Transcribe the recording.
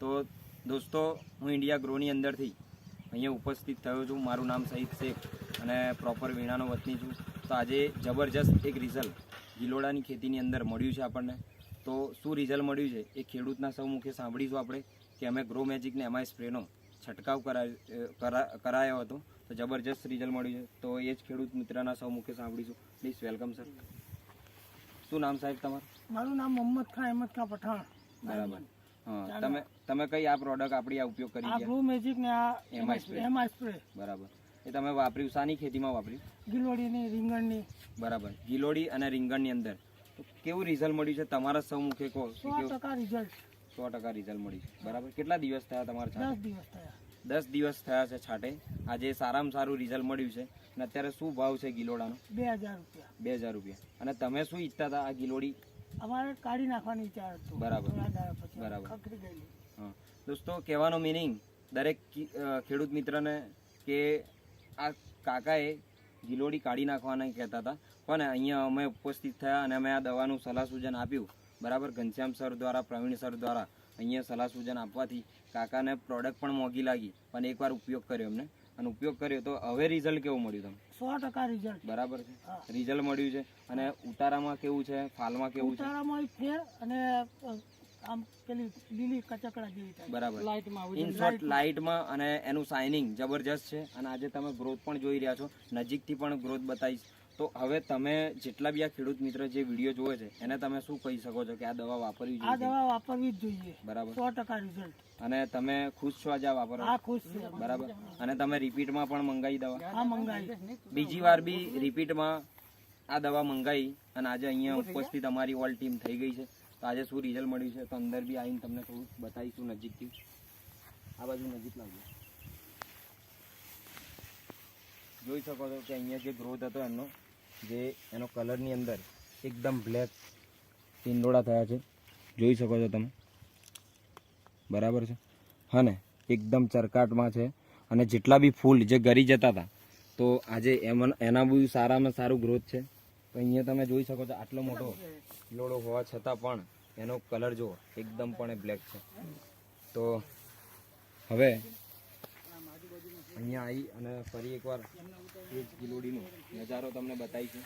તો દોસ્તો હું ઇન્ડિયા ગ્રોની અંદરથી અહીંયા ઉપસ્થિત થયો છું. મારું નામ સહીદ શેખ અને પ્રોપર વીણાનો વતની છું. તો આજે જબરજસ્ત એક રિઝલ્ટ ગિલોડાની ખેતીની અંદર મળ્યું છે આપણને. તો શું રિઝલ્ટ મળ્યું છે? એ ખેડૂતના સૌ મુખે સાંભળીશું આપણે કે અમે ગ્રો મેજિકને એમાં સ્પ્રેનો છંટકાવ કરાયો હતો. તો જબરજસ્ત રિઝલ્ટ મળ્યું છે. તો એ જ ખેડૂત મિત્રના સૌ મુખે સાંભળીશું. પ્લીઝ વેલકમ સર શું નામ સાહેબ તમારું? મારું નામ મોહમ્મદ ખાન અહેમદ ખાન પઠાણ. બરાબર. તમે તમે કઈ આ પ્રોડક્ટ આપણી આ ઉપયોગ કરી આ ગયા? બ્લુ મેજિક ને આ એમઆઈ સ્પ્રે એમઆઈ સ્પ્રે બરાબર. એ તમે વાપર્યું? શાની ખેતીમાં વાપર્યું? ગિલોડીની રીંગણની. બરાબર. ગિલોડી અને રીંગણની અંદર. કેવું રિઝલ્ટ મળ્યું છે? તમારા સૌ મુખે કહો. કે સો ટકા રિઝલ્ટ સો ટકા રિઝલ્ટ મળ્યું છે. બરાબર. કેટલા દિવસ થયા તમારા દસ દિવસ થયા. દસ દિવસ થયા છે છાંટે. આજે સારામાં સારું રિઝલ્ટ મળ્યું છે. અને અત્યારે શું ભાવ છે ગિલોડાનો? બે હજાર રૂપિયા. બે હજાર રૂપિયા. અને તમે શું ઈચ્છતા હતા આ ગિલોડી અમારે કાઢી નાખવાનો વિચાર હતો બરાબર. બરાબર. ખકડી ગયેલી. દોસ્તો કહેવાનો મિનિંગ દરેક ખેડૂત મિત્રને કે આ કાકાએ ગિલોડી કાઢી નાખવાના કહેતા હતા. પણ અહીંયા અમે ઉપસ્થિત થયા અને અમે આ દવાનું સલાહ સૂચન આપ્યું. બરાબર? ઘનશ્યામ સર દ્વારા પ્રવીણ સર દ્વારા અહીંયા સલાહ સૂચન આપવાથી કાકાને પ્રોડક્ટ પણ મોંઘી લાગી. પણ એકવાર ઉપયોગ કર્યો એમને. અને ઉપયોગ કર્યો તો હવે રિઝલ્ટ કેવું મળ્યું તમને? સો ટકા રિઝલ્ટ બરાબર છે? રિઝલ્ટ મળ્યું છે? અને ઉતારામાં કેવું છે? ફાલમાં કેવું છે? ઉતારામાં ફેર અને આમ પેલી લીલી કચકડા જેવી બરાબર. લાઇટમાં ઇન શોર્ટ લાઇટમાં અને એનું શાઇનિંગ જબરજસ્ત છે. અને આજે તમે ગ્રોથ પણ જોઈ રહ્યા છો. નજીકથી પણ ગ્રોથ બતાવીશ. તો હવે તમે જેટલા બી આ ખેડૂત મિત્ર જે વીડિયો જોવે છે એને તમે શું કહી શકો છો કે આ દવા વાપરવી આ દવા વાપરવી જ જોઈએ. બરાબર. સો ટકા રિઝલ્ટ અને તમે ખુશ છો આજે આ વાપરો હા ખુશ છે. બરાબર. અને તમે રિપીટમાં પણ મંગાવી દવા? હા મંગાવી બીજી વાર બી રિપીટમાં આ દવા મંગાવી અને આજે અહીંયા ઉપસ્થિત અમારી ઓલ ટીમ થઈ ગઈ છે. તો આજે શું રિઝલ્ટ મળ્યું છે? તો અંદર બી આવીને તમને થોડું બતાવીશું નજીકથી. આ બાજુ નજીક લાવજો. જોઈ શકો છો કે અહીંયા જે ગ્રોથ હતો એનો જે એનો કલરની અંદર એકદમ બ્લેક ટીંડોળા થયા છે. જોઈ શકો છો તમે. બરાબર છે? હા એકદમ ચરકાટમાં છે. અને જેટલા બી ફૂલ જે ગરી જતા હતા, તો આજે એમાં એના બી સારામાં સારું ગ્રોથ છે. તો અહીંયા તમે જોઈ શકો છો આટલો મોટો લોડો હોવા છતાં પણ એનો કલર જુઓ, એકદમ પણ બ્લેક છે. તો હવે અહીંયા આવી અને ફરી એકવાર એ જ ગિલોડીનો નજારો તમને બતાવીશું.